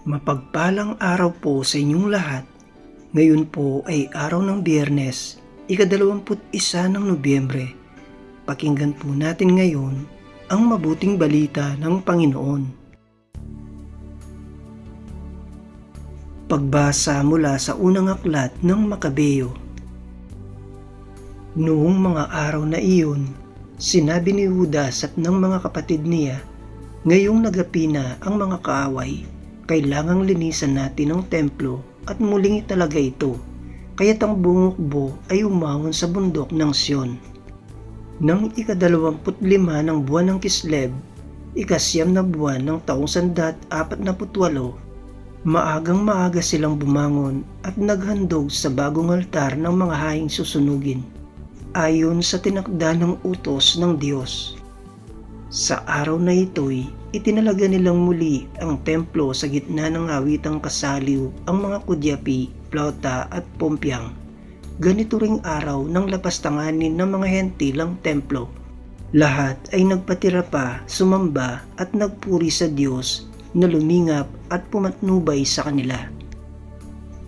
Mapagpalang araw po sa inyong lahat. Ngayon po ay araw ng biyernes, ikadalawamput isa ng Nobyembre. Pakinggan po natin ngayon ang mabuting balita ng Panginoon. Pagbasa mula sa unang aklat ng Makabeyo. Noong mga araw na iyon, sinabi ni Judas at ng mga kapatid niya, Ngayong nagapi na ang mga kaaway, kailangang linisan natin ang templo at muling italaga ito. Kaya't ang bungukbo ay umangon sa bundok ng Sion. Nang ikadalawamput lima ng buwan ng Kislev, ikasyam na buwan ng taong sandat apat na putwalo, maagang maaga silang bumangon at naghandog sa bagong altar ng mga haing susunugin, ayon sa tinakda ng utos ng Diyos. Sa araw na ito'y itinalaga nilang muli ang templo sa gitna ng awitang kasaliw ang mga kudyapi, plauta at pompyang. Ganito ring araw ng lapastanganin ng mga hentilang templo. Lahat ay nagpatira pa, sumamba at nagpuri sa Diyos na lumingap at pumatnubay sa kanila.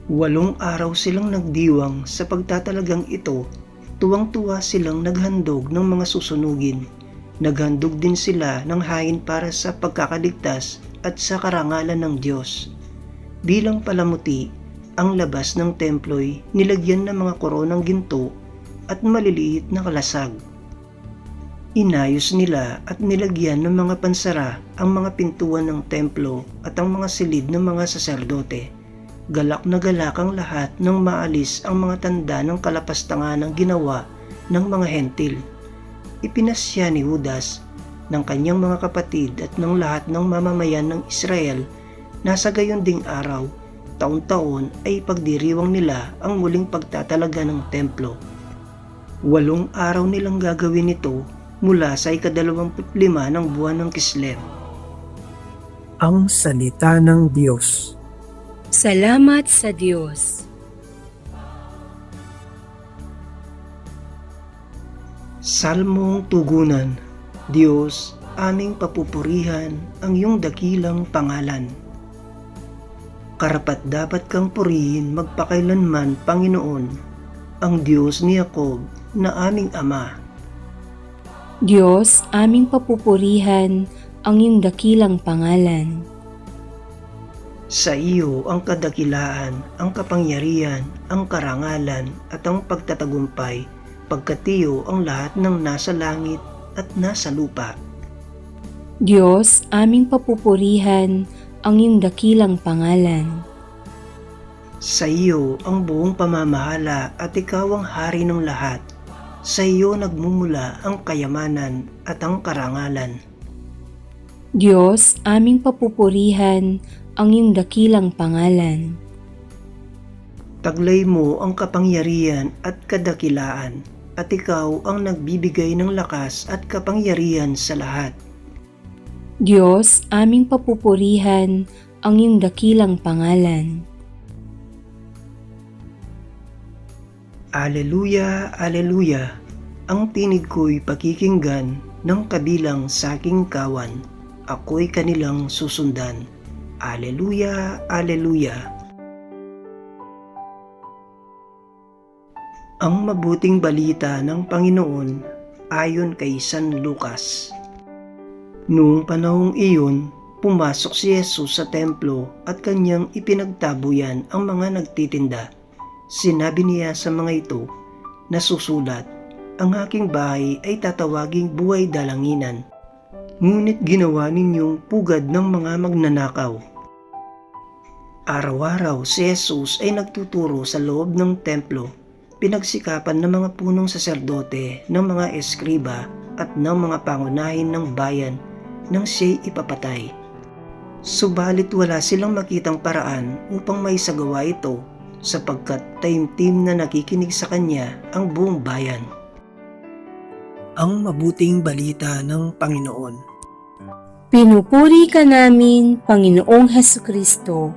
Walong araw silang nagdiwang sa pagtatalagang ito, tuwang-tuwa silang naghandog ng mga susunugin Naghandog din sila ng hain para sa pagkakaligtas at sa karangalan ng Diyos. Bilang palamuti, ang labas ng templo'y nilagyan ng mga koronang ginto at maliliit na kalasag. Inayos nila at nilagyan ng mga pansara ang mga pintuan ng templo at ang mga silid ng mga saserdote. Galak na galak ang lahat nang maalis ang mga tanda ng kalapastangan ng ginawa ng mga hentil ipinasya ni Judas ng kanyang mga kapatid at ng lahat ng mamamayan ng Israel na sa gayon ding araw, taon-taon ay pagdiriwang nila ang muling pagtatalaga ng templo. Walong araw nilang gagawin ito mula sa ikadalawamput lima ng buwan ng Kislev. Ang Salita ng Diyos Salamat sa Diyos. Salmong Tugunan Diyos, aming papupurihan ang iyong dakilang pangalan. Karapat dapat kang purihin magpakailanman, Panginoon, ang Diyos ni Jacob na aming Ama. Diyos, aming papupurihan ang iyong dakilang pangalan. Sa iyo ang kadakilaan, ang kapangyarihan, ang karangalan at ang pagtatagumpay pagkatiyo ang lahat ng nasa langit at nasa lupa. Diyos, aming papupurihan ang iyong dakilang pangalan. Sa iyo ang buong pamamahala at ikaw ang hari ng lahat. Sa iyo nagmumula ang kayamanan at ang karangalan. Diyos, aming papupurihan ang iyong dakilang pangalan. Taglay mo ang kapangyarihan at kadakilaan at ikaw ang nagbibigay ng lakas at kapangyarihan sa lahat. Diyos, aming papupurihan ang iyong dakilang pangalan. Aleluya, Aleluya, ang tinig ko'y pakikinggan ng kabilang sa aking kawan. Ako'y kanilang susundan. Aleluya, Aleluya. Ang mabuting balita ng Panginoon ayon kay San Lucas. Noong panahong iyon, pumasok si Jesus sa templo at kanyang ipinagtabuyan ang mga nagtitinda. Sinabi niya sa mga ito na susulat, ang aking bahay ay tatawaging buhay dalanginan. Ngunit ginawa ninyong pugad ng mga magnanakaw. Araw-araw si Jesus ay nagtuturo sa loob ng templo pinagsikapan ng mga punong saserdote, ng mga eskriba at ng mga pangunahin ng bayan nang siya'y ipapatay. Subalit wala silang makitang paraan upang maisagawa ito sapagkat taimtim na nakikinig sa kanya ang buong bayan. Ang mabuting balita ng Panginoon Pinupuri ka namin, Panginoong Heso Kristo.